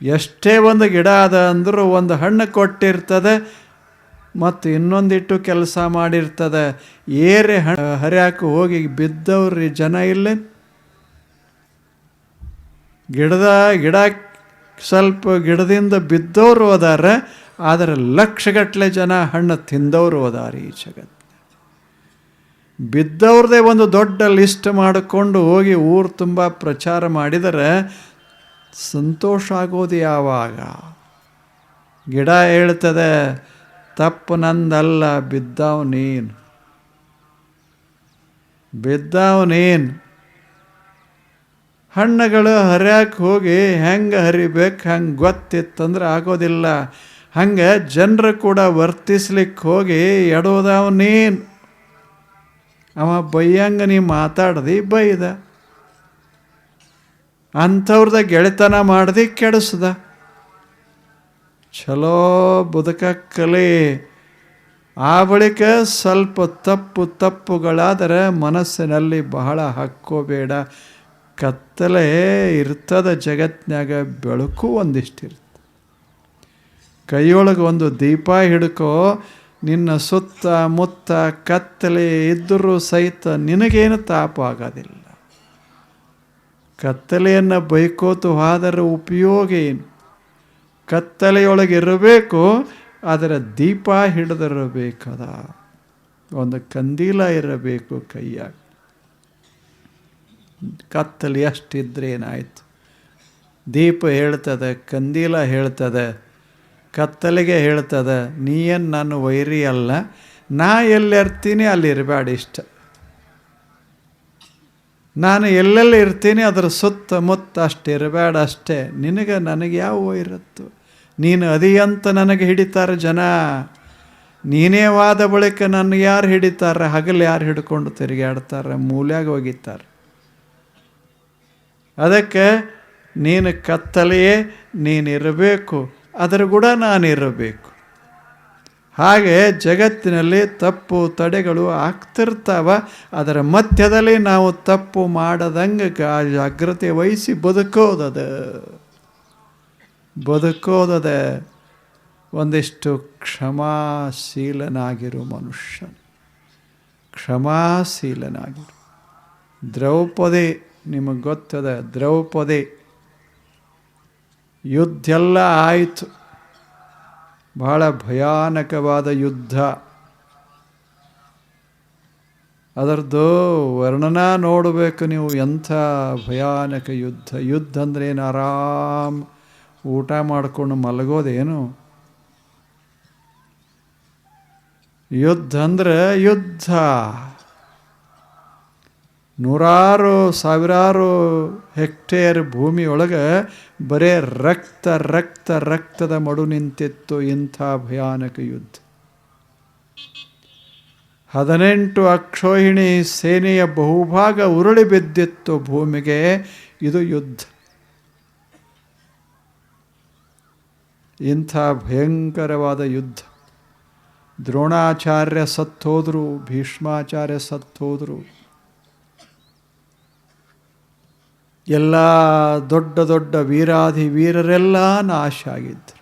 ಎಷ್ಟೇ ಒಂದು ಗಿಡ ಅದ ಅಂದರೂ ಒಂದು ಹಣ್ಣು ಕೊಟ್ಟಿರ್ತದೆ ಮತ್ತು ಇನ್ನೊಂದಿಟ್ಟು ಕೆಲಸ ಮಾಡಿರ್ತದೆ. ಏರೆ ಹಣ್ಣು ಹರ್ಯಾಕು ಹೋಗಿ ಬಿದ್ದವ್ರಿ ಜನ ಇಲ್ಲೇ. ಗಿಡದ ಗಿಡ ಸ್ವಲ್ಪ ಗಿಡದಿಂದ ಬಿದ್ದವರು ಅದಾರ, ಆದರೆ ಲಕ್ಷಗಟ್ಟಲೆ ಜನ ಹಣ್ಣು ತಿಂದವರು ಅದಾರ ಈ ಜಗತ್ತು ಬಿದ್ದವ್ರದೇ ಒಂದು ದೊಡ್ಡ ಲಿಸ್ಟ್ ಮಾಡಿಕೊಂಡು ಹೋಗಿ ಊರು ತುಂಬ ಪ್ರಚಾರ ಮಾಡಿದರೆ ಸಂತೋಷ ಆಗೋದು ಯಾವಾಗ? ಗಿಡ ಹೇಳ್ತದೆ, ತಪ್ಪು ನಂದಲ್ಲ, ಬಿದ್ದಾವ್ ನೀನು. ಬಿದ್ದಾವ್ ನೀನು. ಹಣ್ಣುಗಳು ಹರಿಯಕ್ಕೆ ಹೋಗಿ ಹೆಂಗೆ ಹರಿಬೇಕು, ಹಂಗೆ ಗೊತ್ತಿತ್ತಂದ್ರೆ ಆಗೋದಿಲ್ಲ. ಹಂಗೆ ಜನರು ಕೂಡ ವರ್ತಿಸ್ಲಿಕ್ಕೆ ಹೋಗಿ ಎಡೋದವ ನೀನು. ಅವ ಬೈಯಂಗೆ ನೀ ಮಾತಾಡ್ದು ಬೈದ. ಅಂಥವ್ರದ ಗೆಳೆತನ ಮಾಡದೆ ಕೆಡಿಸ್ದ. ಚಲೋ ಬದುಕ ಕಲೆ. ಆ ಬಳಿಕ ಸ್ವಲ್ಪ ತಪ್ಪು ತಪ್ಪುಗಳಾದರೆ ಮನಸ್ಸಿನಲ್ಲಿ ಬಹಳ ಹಕ್ಕೋಬೇಡ. ಕತ್ತಲೆ ಇರ್ತದ ಜಗತ್ನಾಗ ಬೆಳಕು ಒಂದಿಷ್ಟಿರ್ತದೆ ಕೈಯೊಳಗೆ ಒಂದು ದೀಪ ಹಿಡ್ಕೋ, ನಿನ್ನ ಸುತ್ತ ಮುತ್ತ ಕತ್ತಲೆ ಇದ್ದರೂ ಸಹಿತ ನಿನಗೇನು ತಾಪ ಆಗೋದಿಲ್ಲ ಕತ್ತಲೆಯನ್ನು ಬೈಕೋತು ಹೋದರೆ ಉಪಯೋಗ ಏನು? ಕತ್ತಲೆಯೊಳಗೆ ಇರಬೇಕು, ಅದರ ದೀಪ ಹಿಡಿದಿರಬೇಕದ. ಒಂದು ಕಂದೀಲ ಇರಬೇಕು ಕೈಯಾಗ. ಕತ್ತಲೆ ಅಷ್ಟಿದ್ರೆ ಏನಾಯ್ತು? ದೀಪ ಹೇಳ್ತದೆ, ಕಂದೀಲ ಹೇಳ್ತದೆ, ಕತ್ತಲೆಗೆ ಹೇಳ್ತದೆ ನೀ ಏನು ನಾನು ವೈರಿ ಅಲ್ಲ, ನಾ ಎಲ್ಲಿರ್ತೀನಿ ಅಲ್ಲಿ ಇರಬೇಡ ಇಷ್ಟ. ನಾನು ಎಲ್ಲೆಲ್ಲಿ ಇರ್ತೀನಿ ಅದರ ಸುತ್ತಮುತ್ತ ಅಷ್ಟೇ, ಇರಬೇಡ ಅಷ್ಟೇ. ನಿನಗೆ, ನನಗೆ ಯಾವ ಇರುತ್ತೋ. ನೀನು ಅದಿಯಂತ ನನಗೆ ಹಿಡಿತಾರೆ ಜನ. ನೀನೇ ವಾದ ಬಳಿಕ ನನ್ನ ಯಾರು ಹಿಡಿತಾರೆ? ಹಗಲು ಯಾರು ಹಿಡ್ಕೊಂಡು ತಿರುಗಾಡ್ತಾರೆ ಮೂಲ್ಯಾಗ ಒಗಿತಾರೆ ಅದಕ್ಕೆ ನೀನು ಕತ್ತಲೆಯೇ, ನೀನಿರಬೇಕು. ಅದರ ಕೂಡ ನಾನಿರಬೇಕು. ಹಾಗೆ ಜಗತ್ತಿನಲ್ಲಿ ತಪ್ಪು ತಡೆಗಳು ಆಗ್ತಿರ್ತಾವ, ಅದರ ಮಧ್ಯದಲ್ಲಿ ನಾವು ತಪ್ಪು ಮಾಡದಂಗೆ ಜಾಗ್ರತೆ ವಹಿಸಿ ಬದುಕೋದದ. ಬದುಕೋದದ ಒಂದಿಷ್ಟು ಕ್ಷಮಾಶೀಲನಾಗಿರು ಮನುಷ್ಯ ಕ್ಷಮಾಶೀಲನಾಗಿರು. ದ್ರೌಪದಿ, ನಿಮಗೆ ಗೊತ್ತದ ದ್ರೌಪದಿ ಯುದ್ಧ ಎಲ್ಲ ಆಯಿತು. ಬಹಳ ಭಯಾನಕವಾದ ಯುದ್ಧ. ಅದರದ್ದು ವರ್ಣನ ನೋಡಬೇಕು ನೀವು ಎಂಥ ಭಯಾನಕ ಯುದ್ಧ. ಯುದ್ಧ ಅಂದರೆ ಏನು? ಆರಾಮ್ ಊಟ ಮಾಡಿಕೊಂಡು ಮಲಗೋದೇನು? ಯುದ್ಧ ಅಂದರೆ ಯುದ್ಧ. ನೂರಾರು, ಸಾವಿರಾರು ಹೆಕ್ಟೇರ್ ಭೂಮಿಯೊಳಗೆ ಬರೇ ರಕ್ತ ರಕ್ತ, ರಕ್ತದ ಮಡು ನಿಂತಿತ್ತು ಇಂಥ ಭಯಾನಕ ಯುದ್ಧ. ಹದಿನೆಂಟು ಅಕ್ಷೋಹಿಣಿ ಸೇನೆಯ ಬಹುಭಾಗ ಉರುಳಿ ಬಿದ್ದಿತ್ತು ಭೂಮಿಗೆ. ಇದು ಯುದ್ಧ. ಇಂಥ ಭಯಂಕರವಾದ ಯುದ್ಧ. ದ್ರೋಣಾಚಾರ್ಯ ಸತ್ತೋದ್ರು, ಭೀಷ್ಮಾಚಾರ್ಯ ಸತ್ತೋದ್ರು. ಎಲ್ಲ ದೊಡ್ಡ ದೊಡ್ಡ ವೀರಾಧಿ ವೀರರೆಲ್ಲ ನಾಶ ಆಗಿದ್ದರು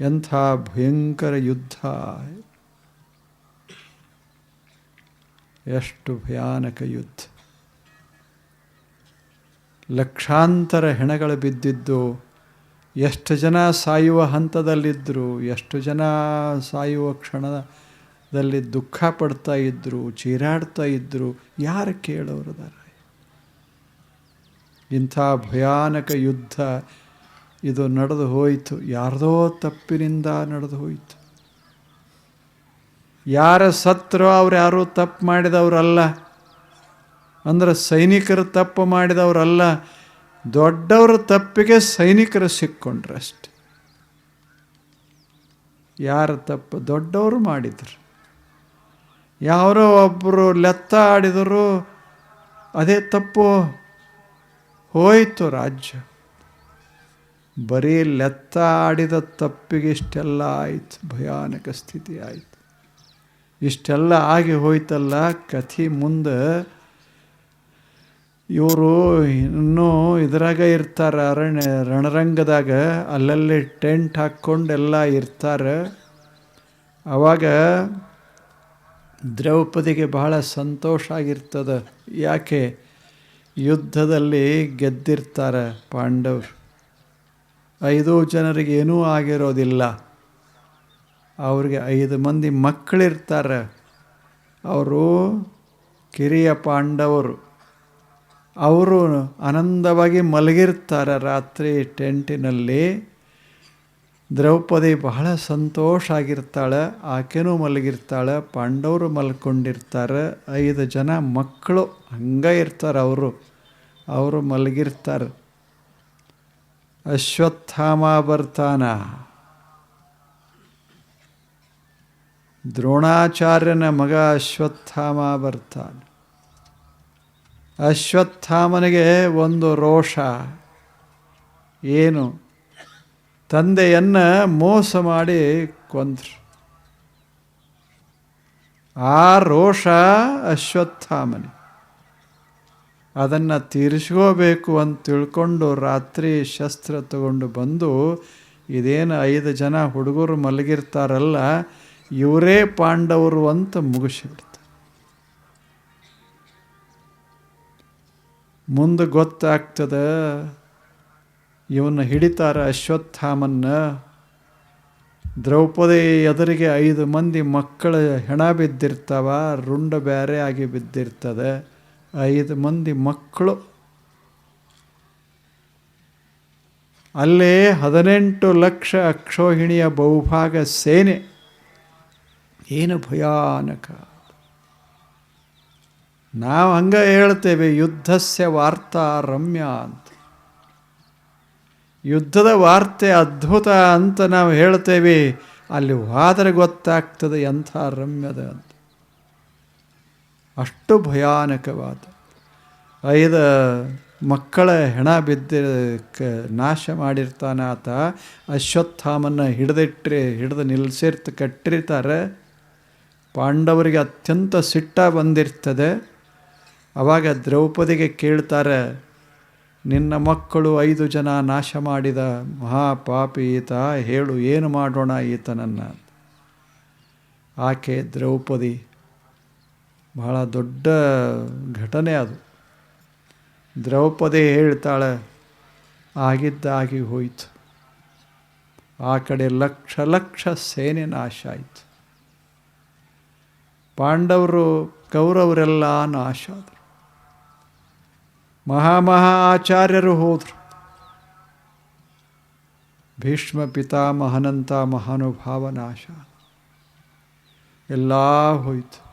ಎಂಥ ಭಯಂಕರ ಯುದ್ಧ. ಎಷ್ಟು ಭಯಾನಕ ಯುದ್ಧ. ಲಕ್ಷಾಂತರ ಹೆಣಗಳು ಬಿದ್ದಿದ್ದು, ಎಷ್ಟು ಜನ ಸಾಯುವ ಹಂತದಲ್ಲಿದ್ದರು ಎಷ್ಟು ಜನ ಸಾಯುವ ಕ್ಷಣದಲ್ಲಿ ದುಃಖ ಪಡ್ತಾ ಇದ್ದರು ಚೀರಾಡ್ತಾ ಇದ್ದರು ಯಾರು ಕೇಳೋರದಾರ ಇಂಥ ಭಯಾನಕ ಯುದ್ಧ. ಇದು ನಡೆದು ಹೋಯಿತು. ಯಾರದೋ ತಪ್ಪಿನಿಂದ ನಡೆದು ಹೋಯಿತು. ಯಾರ ಸತ್ರೋ ಅವ್ರು ಯಾರೂ ತಪ್ಪು ಮಾಡಿದವರಲ್ಲ. ಅಂದ್ರೆ ಸೈನಿಕರು ತಪ್ಪು ಮಾಡಿದವರಲ್ಲ. ದೊಡ್ಡವರ ತಪ್ಪಿಗೆ ಸೈನಿಕರು ಸಿಕ್ಕೊಂಡ್ರಷ್ಟೆ ಯಾರ ತಪ್ಪು? ದೊಡ್ಡವರು ಮಾಡಿದರು. ಯಾರೋ ಒಬ್ಬರು ಲೆತ್ತ ಆಡಿದರು. ಅದೇ ತಪ್ಪು. ಹೋಯಿತು ರಾಜ್ಯ. ಬರೀ ಲೆತ್ತ ಆಡಿದ ತಪ್ಪಿಗೆ ಇಷ್ಟೆಲ್ಲ ಆಯಿತು, ಭಯಾನಕ ಸ್ಥಿತಿ ಆಯಿತು. ಇಷ್ಟೆಲ್ಲ ಆಗಿ ಹೋಯ್ತಲ್ಲ, ಕಥೆ ಮುಂದೆ ಇವರು ಇನ್ನೂ ಇದ್ರಾಗ ಇರ್ತಾರೆ, ಅರಣ್ಯ, ರಣರಂಗದಾಗ ಅಲ್ಲಲ್ಲಿ ಟೆಂಟ್ ಹಾಕ್ಕೊಂಡೆಲ್ಲ ಇರ್ತಾರೆ. ಆವಾಗ ದ್ರೌಪದಿಗೆ ಬಹಳ ಸಂತೋಷ ಆಗಿರ್ತದೆ. ಯಾಕೆ? ಯುದ್ಧದಲ್ಲಿ ಗೆದ್ದಿರ್ತಾರೆ ಪಾಂಡವರು. ಐದು ಜನರಿಗೆ ಏನೂ ಆಗಿರೋದಿಲ್ಲ. ಅವ್ರಿಗೆ ಐದು ಮಂದಿ ಮಕ್ಕಳಿರ್ತಾರೆ. ಅವರು ಕಿರಿಯ ಪಾಂಡವರು. ಅವರು ಆನಂದವಾಗಿ ಮಲಗಿರ್ತಾರೆ ರಾತ್ರಿ ಟೆಂಟಿನಲ್ಲಿ. ದ್ರೌಪದಿ ಬಹಳ ಸಂತೋಷ ಆಗಿರ್ತಾಳೆ, ಆಕೆನೂ ಮಲಗಿರ್ತಾಳೆ, ಪಾಂಡವರು ಮಲ್ಕೊಂಡಿರ್ತಾರೆ, ಐದು ಜನ ಮಕ್ಕಳು ಹಂಗೆ ಇರ್ತಾರೆ ಅವರು ಅವರು ಮಲಗಿರ್ತಾರೆ. ಅಶ್ವತ್ಥಾಮ ಬರ್ತಾನ. ದ್ರೋಣಾಚಾರ್ಯನ ಮಗ ಅಶ್ವತ್ಥಾಮ ಬರ್ತಾನೆ. ಅಶ್ವತ್ಥಾಮನಿಗೆ ಒಂದು ರೋಷ. ಏನು? ತಂದೆಯನ್ನು ಮೋಸ ಮಾಡಿ ಕೊಂದ್ರು. ಆ ರೋಷ ಅಶ್ವತ್ಥಾಮನಿ. ಅದನ್ನು ತೀರಿಸ್ಕೋಬೇಕು ಅಂತ ತಿಳ್ಕೊಂಡು ರಾತ್ರಿ ಶಸ್ತ್ರ ತಗೊಂಡು ಬಂದು ಇದೇನು ಐದು ಜನ ಹುಡುಗರು ಮಲಗಿರ್ತಾರಲ್ಲ, ಇವರೇ ಪಾಂಡವರು ಅಂತ ಮುಗಿಸಿಬಿಡ್ತಾರೆ ಮುಂದೆ ಗೊತ್ತಾಗ್ತದ ಇವನ್ನ ಹಿಡಿತಾರ ಅಶ್ವತ್ಥಾಮನ್ನ. ದ್ರೌಪದಿ ಎದುರಿಗೆ ಐದು ಮಂದಿ ಮಕ್ಕಳು ಹೆಣ ಬಿದ್ದಿರ್ತಾವ, ರುಂಡ ಬೇರೆ ಆಗಿ ಬಿದ್ದಿರ್ತದೆ. ಐದು ಮಂದಿ ಮಕ್ಕಳು. ಅಲ್ಲೇ ಹದಿನೆಂಟು ಲಕ್ಷ ಅಕ್ಷೋಹಿಣಿಯ ಬಹುಭಾಗ ಸೇನೆ. ಏನು ಭಯಾನಕ. ನಾವು ಹಂಗೆ ಹೇಳ್ತೇವೆ, ಯುದ್ಧಸ್ಯ ವಾರ್ತಾ ರಮ್ಯ ಅಂತ. ಯುದ್ಧದ ವಾರ್ತೆ ಅದ್ಭುತ ಅಂತ ನಾವು ಹೇಳ್ತೇವೆ. ಅಲ್ಲಿ ಹೋದರೆ ಗೊತ್ತಾಗ್ತದೆ ಎಂಥ ರಮ್ಯದ ಅಂತ. ಅಷ್ಟು ಭಯಾನಕವಾದ. ಐದು ಮಕ್ಕಳ ಹೆಣ ಬಿದ್ದ ಕ ನಾಶ ಮಾಡಿರ್ತಾನೆ ಆತ. ಅಶ್ವತ್ಥಾಮನ್ನ ಹಿಡಿದಿಟ್ಟರೆ ಹಿಡಿದು ನಿಲ್ಲಿಸಿರ್ತ ಕಟ್ಟಿರ್ತಾರೆ. ಪಾಂಡವರಿಗೆ ಅತ್ಯಂತ ಸಿಟ್ಟ ಬಂದಿರ್ತದೆ. ಆವಾಗ ದ್ರೌಪದಿಗೆ ಕೇಳ್ತಾರೆ ನಿನ್ನ ಮಕ್ಕಳು ಐದು ಜನ ನಾಶ ಮಾಡಿದ ಮಹಾಪಾಪಿ ಈತ, ಹೇಳು, ಏನು ಮಾಡೋಣ ಈತನನ್ನು? ಆಕೆ ದ್ರೌಪದಿ. ಬಹಳ ದೊಡ್ಡ ಘಟನೆ ಅದು. ದ್ರೌಪದಿ ಹೇಳ್ತಾಳೆ, ಆಗಿದ್ದಾಗಿ ಹೋಯಿತು. ಆ ಕಡೆ ಲಕ್ಷ ಲಕ್ಷ ಸೇನೆ ನಾಶ ಆಯಿತು. ಪಾಂಡವರು, ಕೌರವರೆಲ್ಲ ನಾಶ ಆದರು. ಮಹಾಮಹಾ ಆಚಾರ್ಯರು ಹೋದರು. ಭೀಷ್ಮ ಪಿತಾಮಹನಂತ ಮಹಾನುಭಾವ ನಾಶ ಎಲ್ಲ ಹೋಯಿತು.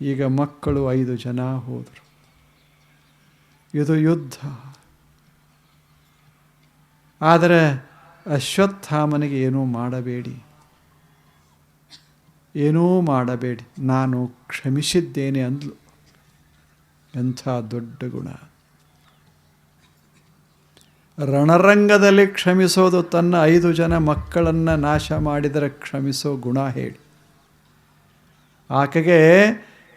ಈಗ ಮಕ್ಕಳು ಐದು ಜನ ಹೋದರು. ಇದು ಯುದ್ಧ. ಆದರೆ ಅಶ್ವತ್ಥಾಮನಿಗೆ ಏನೂ ಮಾಡಬೇಡಿ. ಏನೂ ಮಾಡಬೇಡಿ. ನಾನು ಕ್ಷಮಿಸಿದ್ದೇನೆ ಅಂದ್ಲು. ಎಂಥ ದೊಡ್ಡ ಗುಣ. ರಣರಂಗದಲ್ಲಿ ಕ್ಷಮಿಸೋದು ತನ್ನ ಐದು ಜನ ಮಕ್ಕಳನ್ನು ನಾಶ ಮಾಡಿದರೆ ಕ್ಷಮಿಸೋ ಗುಣ ಹೇಳಿ. ಆಕೆಗೆ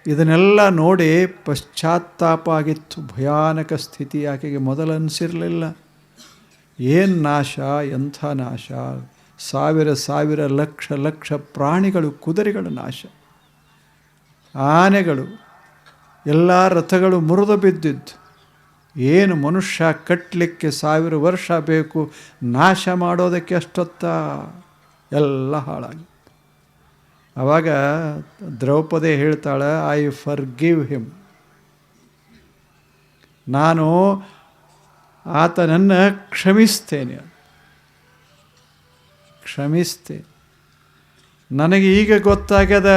ಇದನ್ನೆಲ್ಲ ನೋಡಿ ಪಶ್ಚಾತ್ತಾಪ ಆಗಿತ್ತು ಭಯಾನಕ ಸ್ಥಿತಿ ಆಕೆಗೆ ಮೊದಲು ಅನಿಸಿರಲಿಲ್ಲ. ಏನು ನಾಶ, ಎಂಥ ನಾಶ? ಸಾವಿರ ಸಾವಿರ ಲಕ್ಷ ಲಕ್ಷ ಪ್ರಾಣಿಗಳು, ಕುದುರೆಗಳು ನಾಶ. ಆನೆಗಳು ಎಲ್ಲ ರಥಗಳು ಮುರಿದು ಬಿದ್ದಿದ್ದು. ಏನು ಮನುಷ್ಯ ಕಟ್ಟಲಿಕ್ಕೆ ಸಾವಿರ ವರ್ಷ ಬೇಕು, ನಾಶ ಮಾಡೋದಕ್ಕೆ ಅಷ್ಟೊತ್ತ ಎಲ್ಲ ಹಾಳಾಗಿ ಆವಾಗ ದ್ರೌಪದಿ ಹೇಳ್ತಾಳೆ ಐ ಫರ್ ಗಿವ್ ಹಿಮ್ ನಾನು ಆತನನ್ನು ಕ್ಷಮಿಸ್ತೇನೆ ಕ್ಷಮಿಸ್ತೇನೆ. ನನಗೆ ಈಗ ಗೊತ್ತಾಗ್ಯದ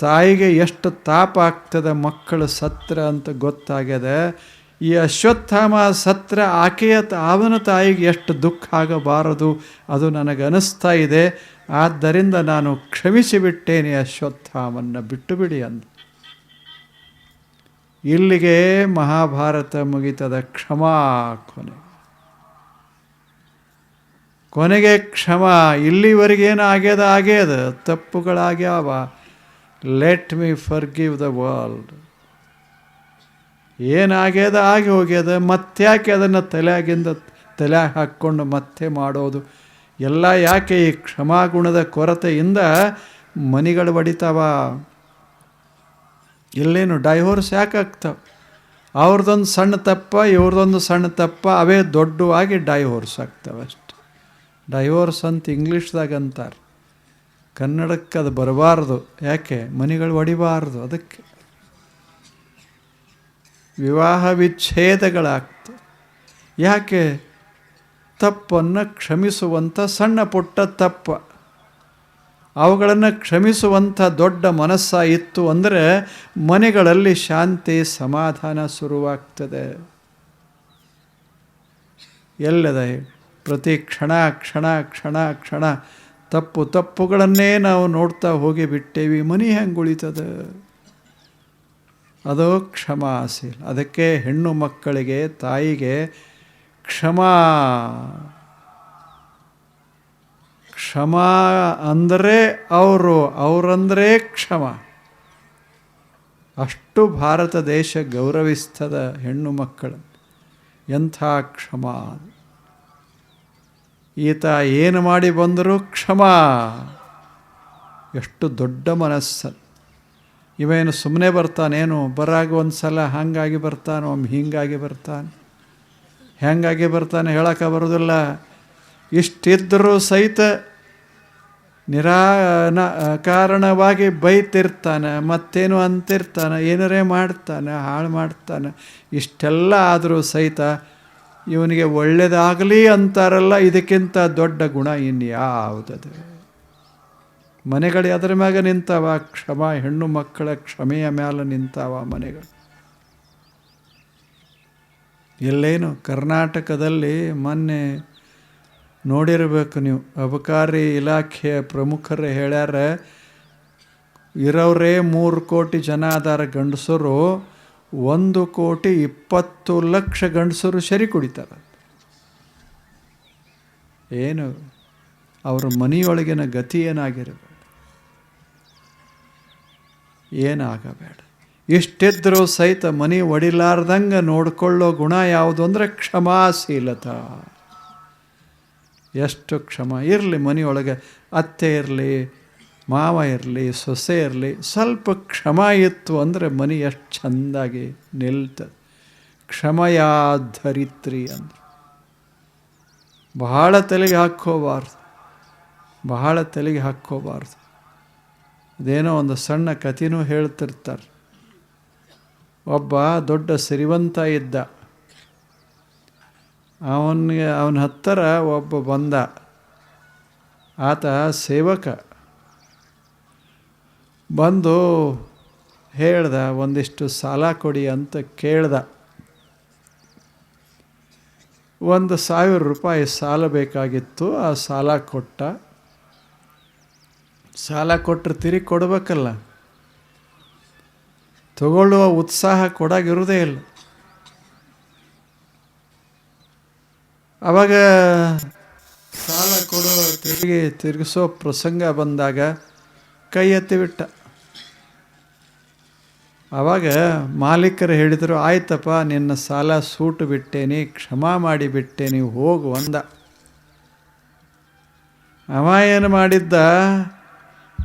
ತಾಯಿಗೆ ಎಷ್ಟು ತಾಪ ಆಗ್ತದೆ ಮಕ್ಕಳು ಸತ್ರ ಅಂತ ಗೊತ್ತಾಗ್ಯದ, ಈ ಅಶ್ವತ್ಥಾಮ ಸತ್ರ ಆಕೆಯ ಅವನ ತಾಯಿಗೆ ಎಷ್ಟು ದುಃಖ ಆಗಬಾರದು ಅದು ನನಗೆ ಅನಿಸ್ತಾ ಇದೆ, ಆದ್ದರಿಂದ ನಾನು ಕ್ಷಮಿಸಿಬಿಟ್ಟೇನೆ ಅಶ್ವತ್ಥಾಮನ್ನ ಬಿಟ್ಟು ಬಿಡಿ ಅಂದ. ಇಲ್ಲಿಗೆ ಮಹಾಭಾರತ ಮುಗಿತದ ಕ್ಷಮಾ ಕೊನೆ. ಕೊನೆಗೆ ಕ್ಷಮ ಇಲ್ಲಿವರೆಗೇನು ಆಗ್ಯದ ಆಗ್ಯದ, ತಪ್ಪುಗಳಾಗ್ಯಾವ. Let me forgive the world ಏನಾಗ್ಯದ ಆಗಿ ಹೋಗ್ಯದ ಮತ್ತ್ಯಾಕೆ ಅದನ್ನು ತಲೆಯಾಗಿಂದ ತಲೆ ಹಾಕ್ಕೊಂಡು ಮತ್ತೆ ಮಾಡೋದು? ಎಲ್ಲ ಯಾಕೆ ಈ ಕ್ಷಮಾಗುಣದ ಕೊರತೆಯಿಂದ ಮನಿಗಳು ಬಡಿತಾವ? ಇಲ್ಲೇನು, ಡೈವೋರ್ಸ್ ಯಾಕೆ ಆಗ್ತಾವೆ ಅವ್ರದ್ದೊಂದು ಸಣ್ಣ ತಪ್ಪ ಇವ್ರದ್ದೊಂದು ಸಣ್ಣ ತಪ್ಪ, ಅವೇ ದೊಡ್ಡವಾಗಿ ಡೈವೋರ್ಸ್ ಆಗ್ತವೆ ಅಷ್ಟೆ. ಡೈವೋರ್ಸ್ ಅಂತ ಇಂಗ್ಲೀಷ್ದಾಗ ಅಂತಾರೆ. ಕನ್ನಡಕ್ಕೆ ಅದು ಬರಬಾರ್ದು. ಯಾಕೆ? ಮನೆಗಳು ಒಡಿಬಾರ್ದು. ಅದಕ್ಕೆ. ವಿವಾಹ ವಿಚ್ಛೇದಗಳಾಗ್ತು ಯಾಕೆ? ತಪ್ಪನ್ನು ಕ್ಷಮಿಸುವಂಥ ಸಣ್ಣ ಪುಟ್ಟ ತಪ್ಪ. ಅವುಗಳನ್ನು ಕ್ಷಮಿಸುವಂಥ ದೊಡ್ಡ ಮನಸ್ಸ ಇತ್ತು ಅಂದರೆ ಮನೆಗಳಲ್ಲಿ ಶಾಂತಿ, ಸಮಾಧಾನ ಶುರುವಾಗ್ತದೆ. ಎಲ್ಲದ ಪ್ರತಿ ಕ್ಷಣ ಕ್ಷಣ ಕ್ಷಣ ಕ್ಷಣ ತಪ್ಪು ತಪ್ಪುಗಳನ್ನೇ ನಾವು ನೋಡ್ತಾ ಹೋಗಿ ಬಿಟ್ಟೇವಿ, ಮನಿ ಹೆಂಗೆ ಉಳಿತದ? ಅದು ಆಸೀಲ್ ಅದಕ್ಕೆ ಹೆಣ್ಣು ಮಕ್ಕಳಿಗೆ, ತಾಯಿಗೆ ಕ್ಷಮಾ, ಕ್ಷಮ ಅಂದರೆ ಅವರು, ಅವರಂದರೆ ಕ್ಷಮ. ಅಷ್ಟು ಭಾರತ ದೇಶ ಗೌರವಿಸ್ತದ ಹೆಣ್ಣು ಮಕ್ಕಳು. ಎಂಥ ಕ್ಷಮ. ಈತ ಏನು ಮಾಡಿ ಬಂದರೂ ಕ್ಷಮ. ಎಷ್ಟು ದೊಡ್ಡ ಮನಸ್ಸು ಇವೇನು ಸುಮ್ಮನೆ ಬರ್ತಾನೇನು? ಬರಾಗ ಒಂದು ಸಲ ಹಾಗಾಗಿ ಬರ್ತಾನೆ? ಒಮ್ಮೆ ಹೀಗಾಗಿ ಬರ್ತಾನೆ. ಹೆಂಗಾಗಿ ಬರ್ತಾನೆ ಹೇಳೋಕೆ ಬರೋದಿಲ್ಲ. ಇಷ್ಟಿದ್ದರೂ ಸಹಿತ ನಿರಾನ ಕಾರಣವಾಗಿ ಬೈತಿರ್ತಾನೆ, ಮತ್ತೇನು ಅಂತಿರ್ತಾನೆ, ಏನರೇ ಮಾಡ್ತಾನೆ, ಹಾಳು ಮಾಡ್ತಾನೆ, ಇಷ್ಟೆಲ್ಲ ಆದರೂ ಸಹಿತ ಇವನಿಗೆ ಒಳ್ಳೆಯದಾಗಲಿ ಅಂತಾರಲ್ಲ, ಇದಕ್ಕಿಂತ ದೊಡ್ಡ ಗುಣ ಇನ್ಯಾವುದದು? ಮನೆಗಳು ಅದರ ಮ್ಯಾಗ ನಿಂತಾವ, ಕ್ಷಮ, ಹೆಣ್ಣು ಮಕ್ಕಳ ಕ್ಷಮೆಯ ಮ್ಯಾಲ ನಿಂತಾವ ಮನೆಗಳು. ಎಲ್ಲೇನು, ಕರ್ನಾಟಕದಲ್ಲಿ ಮೊನ್ನೆ ನೋಡಿರಬೇಕು ನೀವು, ಅಬಕಾರಿ ಇಲಾಖೆಯ ಪ್ರಮುಖರು ಹೇಳ್ಯಾರ, ಇರೋರೇ ಮೂರು ಕೋಟಿ ಜನ ಅದಾರ ಗಂಡಸರು ಒಂದು ಕೋಟಿ ಇಪ್ಪತ್ತು ಲಕ್ಷ ಗಂಡಸರು ಸರಿ ಕುಡಿತಾರೆ. ಏನು? ಅವರ ಮನೆಯೊಳಗಿನ ಗತಿ ಏನಾಗಿರಬೇಡ ಏನಾಗಬೇಡ. ಇಷ್ಟಿದ್ರೂ ಸಹಿತ ಮನೆ ಒಡಿಲಾರ್ದಂಗೆ ನೋಡಿಕೊಳ್ಳೋ ಗುಣ ಯಾವುದು ಅಂದರೆ ಕ್ಷಮಾಶೀಲತ. ಎಷ್ಟು ಕ್ಷಮ ಇರಲಿ ಮನೆಯೊಳಗೆ, ಅತ್ತೆ ಇರಲಿ ಮಾವ ಇರಲಿ, ಸೊಸೆ ಇರಲಿ, ಸ್ವಲ್ಪ ಕ್ಷಮ ಇತ್ತು ಅಂದರೆ ಮನೆ ಎಷ್ಟು ಚೆಂದಾಗಿ ನಿಲ್ತದೆ ಕ್ಷಮಯಾಧರಿತ್ರಿ ಅಂದ್ರೆ. ಬಹಳ ತಲೆಗೆ ಹಾಕ್ಕೋಬಾರ್ದು. ಬಹಳ ತಲೆಗೆ ಹಾಕ್ಕೋಬಾರ್ದು. ಅದೇನೋ ಒಂದು ಸಣ್ಣ ಕಥೆನೂ ಹೇಳ್ತಿರ್ತಾರೆ. ಒಬ್ಬ ದೊಡ್ಡ ಸಿರಿವಂತ ಇದ್ದ. ಅವನಿಗೆ, ಅವನ ಹತ್ತಿರ ಒಬ್ಬ ಬಂದ. ಆತ ಸೇವಕ. ಬಂದು ಹೇಳ್ದ, ಒಂದಿಷ್ಟು ಸಾಲ ಕೊಡಿ ಅಂತ ಕೇಳ್ದ. ಒಂದು ಸಾವಿರ ರೂಪಾಯಿ ಸಾಲ ಬೇಕಾಗಿತ್ತು, ಆ ಸಾಲ ಕೊಟ್ಟ. ಸಾಲ ಕೊಟ್ಟರೆ ತಿರುಗಿ ಕೊಡಬೇಕಲ್ಲ. ತಗೊಳ್ಳುವ ಉತ್ಸಾಹ ಕೊಡಾಗಿರುವುದೇ ಇಲ್ಲ. ಅವಾಗ ಸಾಲ ಕೊಡೋ ತಿರುಗಿ ತಿರುಗಿಸೋ ಪ್ರಸಂಗ ಬಂದಾಗ ಕೈ ಎತ್ತಿಬಿಟ್ಟ ಆವಾಗ ಮಾಲೀಕರು ಹೇಳಿದರು, ಆಯ್ತಪ್ಪ, ನಿನ್ನ ಸಾಲ ಸೂಟು ಬಿಟ್ಟೇನಿ, ಕ್ಷಮಾ ಮಾಡಿಬಿಟ್ಟೇನಿ ಹೋಗು ಅಂದ. ಅವ ಏನು ಮಾಡಿದ್ದ?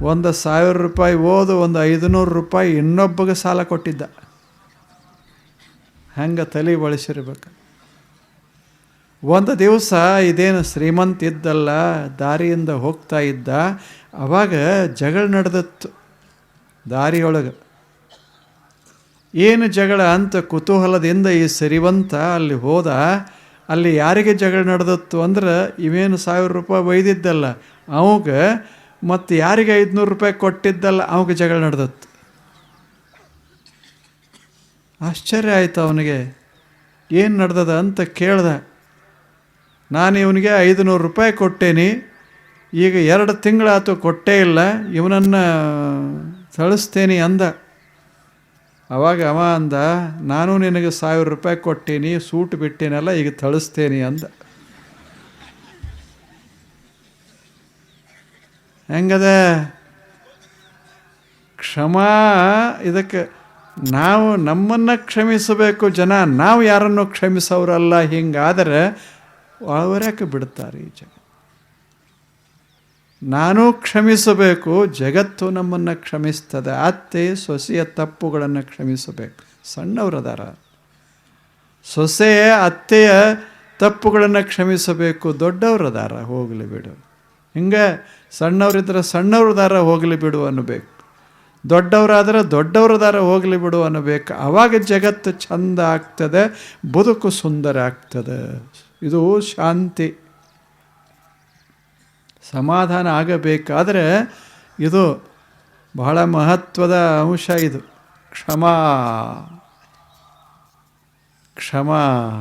ಒಂದು ಸಾವಿರ ರೂಪಾಯಿ ಓದು, ಒಂದು ಐದುನೂರು ರೂಪಾಯಿ ಇನ್ನೊಬ್ಬಗೆ ಸಾಲ ಕೊಟ್ಟಿದ್ದ. ಹಂಗೆ ತಲೆ ಬಳಸಿರ್ಬೇಕು. ಒಂದು ದಿವಸ ಇದೇನು ಶ್ರೀಮಂತ ಇದ್ದಲ್ಲ, ದಾರಿಯಿಂದ ಹೋಗ್ತಾ ಇದ್ದ, ಅವಾಗ ಜಗಳ ನಡೆದತ್ತು ದಾರಿಯೊಳಗೆ. ಏನು ಜಗಳ ಅಂತ ಕುತೂಹಲದಿಂದ ಈ ಸರಿವಂತ ಅಲ್ಲಿ ಹೋದ, ಅಲ್ಲಿ ಯಾರಿಗೆ ಜಗಳ ನಡೆದತ್ತು ಅಂದ್ರೆ ಇವೇನು ಸಾವಿರ ರೂಪಾಯಿ ಒಯ್ದಿದ್ದಲ್ಲ, ಅವಾಗ ಮತ್ತು ಯಾರಿಗೆ ಐದುನೂರು ರೂಪಾಯಿ ಕೊಟ್ಟಿದ್ದಲ್ಲ, ಅವಾಗ ಜಗಳ ನಡೆದತ್ತು. ಆಶ್ಚರ್ಯ ಆಯಿತು ಅವನಿಗೆ, ಏನು ನಡೆದದ ಅಂತ ಕೇಳ್ದ. ನಾನು ಇವನಿಗೆ ಐದುನೂರು ರೂಪಾಯಿ ಕೊಟ್ಟೇನಿ, ಈಗ ಎರಡು ತಿಂಗಳಾತು ಕೊಟ್ಟೇ ಇಲ್ಲ, ಇವನನ್ನು ಥಳಿಸ್ತೇನೆ ಅಂದ. ಅವಾಗ ಅವ ಅಂದ, ನಾನು ನಿನಗೆ ಸಾವಿರ ರೂಪಾಯಿ ಕೊಟ್ಟೀನಿ, ಸೂಟ್ ಬಿಟ್ಟೇನಲ್ಲ, ಈಗ ತಳಿಸ್ತೇನೆ ಅಂದ. ಹೆಂಗದ? ಕ್ಷಮಾ, ಇದಕ್ಕೆ ನಾವು ನಮ್ಮನ್ನು ಕ್ಷಮಿಸಬೇಕು ಜನ, ನಾವು ಯಾರನ್ನು ಕ್ಷಮಿಸೋರಲ್ಲ, ಹಿಂಗಾದರೆ ಅವರ್ಯಾಕೆ ಬಿಡ್ತಾರೆ ಈ ಜಗ ನಾನು ಕ್ಷಮಿಸಬೇಕು, ಜಗತ್ತು ನಮ್ಮನ್ನು ಕ್ಷಮಿಸ್ತದೆ, ಅತ್ತೆ, ಸೊಸೆಯ ತಪ್ಪುಗಳನ್ನು ಕ್ಷಮಿಸಬೇಕು. ಸಣ್ಣವರದಾರ. ಸೊಸೆಯ ಅತ್ತೆಯ ತಪ್ಪುಗಳನ್ನು ಕ್ಷಮಿಸಬೇಕು, ದೊಡ್ಡವರದಾರ, ಹೋಗಲಿ ಬಿಡು. ಹಿಂಗೆ ಸಣ್ಣವರಿದ್ರೆ ಸಣ್ಣವ್ರದಾರ ಹೋಗಲಿ ಬಿಡು ಅನ್ನಬೇಕು. ದೊಡ್ಡವರಾದರೆ ದೊಡ್ಡವ್ರದಾರ ಹೋಗಲಿ ಬಿಡು ಅನ್ನಬೇಕು. ಆವಾಗ ಜಗತ್ತು ಚಂದ ಆಗ್ತದೆ, ಬದುಕು ಸುಂದರ ಆಗ್ತದೆ. ಇದು ಶಾಂತಿ. ಸಮಾಧಾನ ಆಗಬೇಕಾದರೆ ಇದು ಬಹಳ ಮಹತ್ವದ ಅಂಶ ಇದು. ಕ್ಷಮಾ. ಕ್ಷಮಾ.